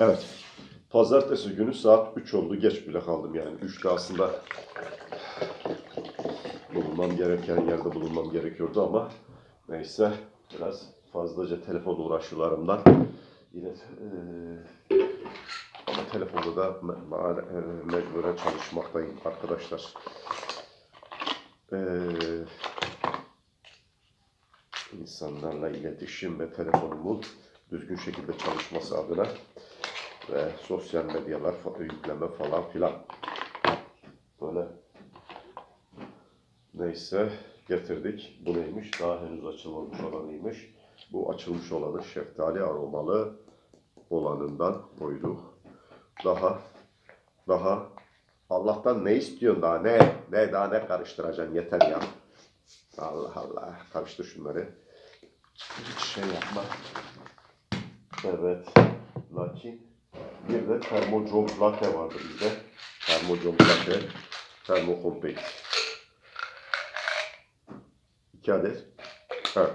Evet. Pazartesi günü saat 3 oldu. Geç bile kaldım yani. 3'te aslında bulunmam gereken yerde bulunmam gerekiyordu ama neyse biraz fazlaca telefon uğraşılarımdan yine eee ama telefonda da me- eee, mecburen çalışmaktayım arkadaşlar. Eee insanlarla iletişim ve telefonumun düzgün şekilde çalışması adına ve sosyal medyalar yükleme falan filan. Böyle neyse getirdik. Bu neymiş? Daha henüz açılmamış olanıymış. Bu açılmış olanı şeftali aromalı olanından koyduk. Daha daha Allah'tan ne istiyorsun daha ne? Ne daha ne karıştıracaksın yeter ya. Allah Allah. Karıştır şunları. Hiç şey yapma. Evet. Lakin bir de termocom latte vardı bizde. Termocom latte. Termokompekt. İki adet. Evet.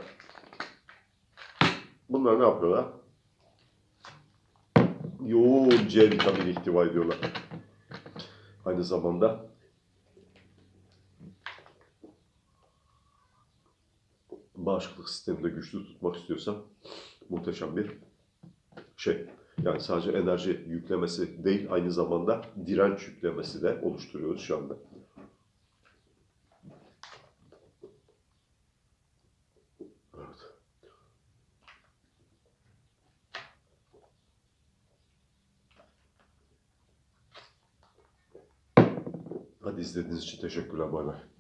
Bunlar ne yapıyorlar? Yoğun C vitamini ihtiva ediyorlar. Aynı zamanda bağışıklık sistemini de güçlü tutmak istiyorsan muhteşem bir şey. Yani sadece enerji yüklemesi değil, aynı zamanda direnç yüklemesi de oluşturuyoruz şu anda. Evet. Hadi izlediğiniz için teşekkürler. Bay bay.